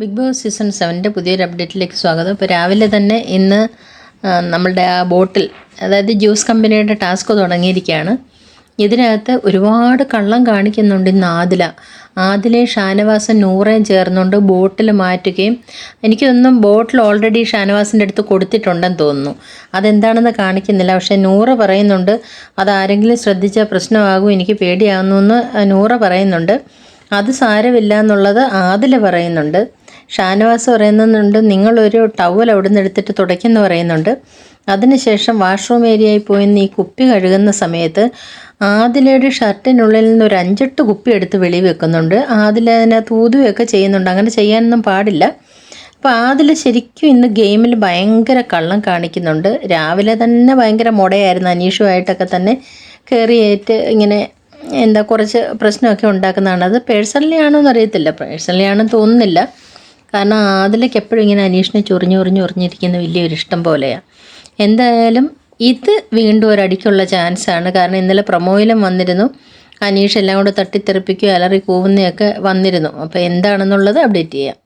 Big boss season സെവന്റെ പുതിയൊരു അപ്ഡേറ്റിലേക്ക് സ്വാഗതം. ഇപ്പോൾ രാവിലെ തന്നെ ഇന്ന് നമ്മളുടെ ആ ബോട്ടിൽ അതായത് ജ്യൂസ് കമ്പനിയുടെ ടാസ്ക് തുടങ്ങിയിരിക്കുകയാണ്. ഇതിനകത്ത് ഒരുപാട് കള്ളം കാണിക്കുന്നുണ്ട് ഇന്ന് ആദില. ആദിലെ ഷാനവാസൻ നൂറേം ചേർന്നുകൊണ്ട് ബോട്ടിൽ മാറ്റുകയും എനിക്കൊന്നും ബോട്ടിൽ ഓൾറെഡി ഷാനവാസിന്റെ അടുത്ത് കൊടുത്തിട്ടുണ്ടെന്ന് തോന്നുന്നു. അതെന്താണെന്ന് കാണിക്കുന്നില്ല. പക്ഷേ നൂറ് പറയുന്നുണ്ട് അതാരെങ്കിലും ശ്രദ്ധിച്ചാൽ പ്രശ്നമാകും എനിക്ക് പേടിയാകുന്നു എന്ന് നൂറ് പറയുന്നുണ്ട്. അത് സാരമില്ല എന്നുള്ളത് ആദില പറയുന്നുണ്ട്. ഷാനവാസ് പറയുന്നുണ്ട് നിങ്ങളൊരു ടവൽ അവിടെ നിന്ന് എടുത്തിട്ട് തുടയ്ക്കെന്ന് പറയുന്നുണ്ട്. അതിനുശേഷം വാഷ്റൂം ഏരിയയിൽ പോയി ഈ കുപ്പി കഴുകുന്ന സമയത്ത് ആദിലയുടെ ഷർട്ടിനുള്ളിൽ നിന്ന് ഒരു അഞ്ചെട്ട് കുപ്പി എടുത്ത് വെളി വെക്കുന്നുണ്ട്. ആദില അതിനെ ഊതുകയൊക്കെ ചെയ്യുന്നുണ്ട്. അങ്ങനെ ചെയ്യാനൊന്നും പാടില്ല. അപ്പോൾ ആതിൽ ശരിക്കും ഇന്ന് ഗെയിമിൽ ഭയങ്കര കള്ളം കാണിക്കുന്നുണ്ട്. രാവിലെ തന്നെ ഭയങ്കര മുടയായിരുന്നു. അനീഷുമായിട്ടൊക്കെ തന്നെ കയറിയേറ്റ് ഇങ്ങനെ എന്താ കുറച്ച് പ്രശ്നമൊക്കെ ഉണ്ടാക്കുന്നതാണ്. അത് പേഴ്സണലി ആണോ എന്നറിയത്തില്ല പേഴ്സണലി ആണെന്ന് തോന്നുന്നില്ല. കാരണം അതിലേക്ക് എപ്പോഴും ഇങ്ങനെ അനീഷിനെ ചൊറിഞ്ഞു ചൊറിഞ്ഞു ചൊറിഞ്ഞിരിക്കുന്ന വലിയൊരു ഇഷ്ടം പോലെയാണ് എന്തായാലും ഇത് വീണ്ടും ഒരടിക്കുള്ള ചാൻസാണ്. കാരണം ഇന്നലെ പ്രൊമോയിലും വന്നിരുന്നു. അനീഷ് എല്ലാം കൂടെ തട്ടിത്തെറിപ്പിക്കുകയോ അലറി കൂവുന്നതൊക്കെ വന്നിരുന്നു. അപ്പോൾ എന്താണെന്നുള്ളത് അപ്ഡേറ്റ് ചെയ്യാം.